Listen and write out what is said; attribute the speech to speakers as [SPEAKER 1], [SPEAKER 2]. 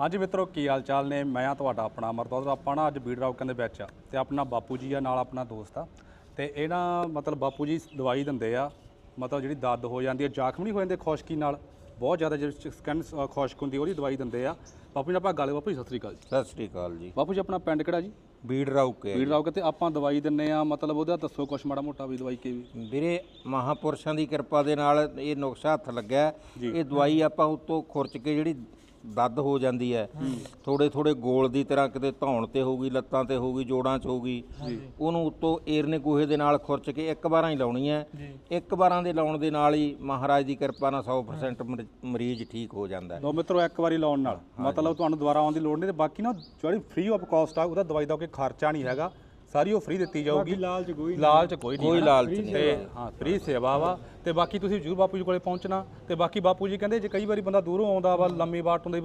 [SPEAKER 1] ਹਾਂਜੀ ਮਿੱਤਰੋ ਕੀ ਹਾਲ ਚਾਲ ਨੇ? ਮੈਂ ਆ ਤੁਹਾਡਾ ਆਪਣਾ ਅਮਰਤੌਰ ਆਪਾਂ ਨਾ ਅੱਜ ਬੀੜ ਰੌਕਾਂ ਦੇ ਵਿੱਚ ਆ ਤੇ ਆਪਣਾ ਬਾਪੂ ਜੀ ਆ ਨਾਲ ਆਪਣਾ ਦੋਸਤ ਆ। ਤੇ ਇਹ ਨਾ ਮਤਲਬ ਬਾਪੂ ਜੀ ਦਵਾਈ ਦਿੰਦੇ ਆ। ਮਤਲਬ ਜਿਹੜੀ ਦਰਦ ਹੋ ਜਾਂਦੀ ਹੈ ਜ਼ਖਮ ਨਹੀਂ ਹੋ ਜਾਂਦੇ ਖੁਸ਼ਕੀ ਨਾਲ। ਬਹੁਤ ਜ਼ਿਆਦਾ ਜਿਹੜੀ ਸਕਿਨ ਖੁਸ਼ਕ ਹੁੰਦੀ ਉਹਦੀ ਦਵਾਈ ਦਿੰਦੇ ਆ। ਬਾਪੂ ਜੀ ਆਪਾਂ ਗੱਲ ਬਾਪੂ ਜੀ ਸਤਿ ਸ੍ਰੀ ਅਕਾਲ ਜੀ।
[SPEAKER 2] ਸਤਿ ਸ੍ਰੀ ਅਕਾਲ ਜੀ।
[SPEAKER 1] ਬਾਪੂ ਜੀ ਆਪਣਾ ਪਿੰਡ ਕਿਹੜਾ ਜੀ?
[SPEAKER 2] ਬੀੜ ਰੌਕੇ
[SPEAKER 1] ਬੀੜ ਰੌਕ ਤੇ ਆਪਾਂ ਦਵਾਈ ਦਿੰਨੇ ਆ। ਮਤਲਬ ਉਹਦਾ ਦੱਸੋ ਕੁਛ ਮਾੜਾ ਮੋਟਾ ਵੀ ਦਵਾਈ ਕੇ ਵੀ।
[SPEAKER 2] ਵੀਰੇ ਮਹਾਪੁਰਸ਼ਾਂ ਦੀ ਕਿਰਪਾ ਦੇ ਨਾਲ ਇਹ ਨੁਕਸਾ ਹੱਥ ਲੱਗਿਆ। ਹੈ। ਇਹ ਦਵਾਈ ਆਪਾਂ ਉਤੋਂ ਖੁਰਚ ਕੇ ਜਿਹੜੀ ਦੱਦ ਹੋ ਜਾਂਦੀ ਹੈ। ਥੋੜੇ ਥੋੜੇ ਗੋਲ ਦੀ ਤਰ੍ਹਾਂ ਕਿਤੇ ਧੌਣ ਤੇ ਹੋਊਗੀ ਲੱਤਾਂ ਤੇ ਹੋਊਗੀ ਜੋੜਾਂ 'ਚ ਹੋਊਗੀ ਉਹਨੂੰ ਉਤੋਂ ਏਰਨੇ ਗੋਹੇ ਦੇ ਨਾਲ ਖੁਰਚ ਕੇ ਇੱਕ ਵਾਰਾਂ ਹੀ ਲਾਉਣੀ ਹੈ। ਇੱਕ ਵਾਰਾਂ ਦੇ ਲਾਉਣ ਦੇ ਨਾਲ ਹੀ ਮਹਾਰਾਜ ਦੀ ਕਿਰਪਾ ਨਾਲ 100% ਮਰੀ- ਮਰੀਜ਼ ਠੀਕ ਹੋ ਜਾਂਦਾ ਹੈ।
[SPEAKER 1] ਲੋ ਮਿੱਤਰੋ ਇੱਕ ਵਾਰੀ ਲਾਉਣ ਨਾਲ। ਮਤਲਬ ਤੁਹਾਨੂੰ ਦੁਬਾਰਾ ਆਉਣ ਦੀ ਲੋੜ ਨਹੀਂ ਤੇ ਬਾਕੀ ਨਾ ਜਿਹੜੀ ਫ੍ਰੀ ਆਫ ਕਾਸਟ ਆ ਉਹਦਾ ਦਵਾਈ ਦਾ ਕੋਈ ਖਰਚਾ ਨਹੀਂ ਹੈਗਾ। ਸਾਰੀ ਉਹ ਫ੍ਰੀ ਦਿੱਤੀ ਜਾਊਗੀ। ਲਾਲਚ ਕੋਈ ਲਾਲਚ ਕੋਈ ਨਹੀਂ
[SPEAKER 2] ਕੋਈ। ਲਾਲਚ ਨਹੀਂ
[SPEAKER 1] ਤੇ ਹਾਂ ਫ੍ਰੀ ਸੇਵਾ ਵਾ। ਤੇ ਬਾਕੀ ਤੁਸੀਂ ਜਰੂਰ ਬਾਪੂ ਜੀ ਕੋਲੇ ਪਹੁੰਚਣਾ। ਤੇ ਬਾਕੀ ਬਾਪੂ ਜੀ ਕਹਿੰਦੇ ਜੇ ਕਈ ਵਾਰੀ ਬੰਦਾ ਦੂਰੋਂ ਆਉਂਦਾ ਵਾ ਲੰਮੀ ਬਾਟ ਹੁੰਦੀ ਵੀ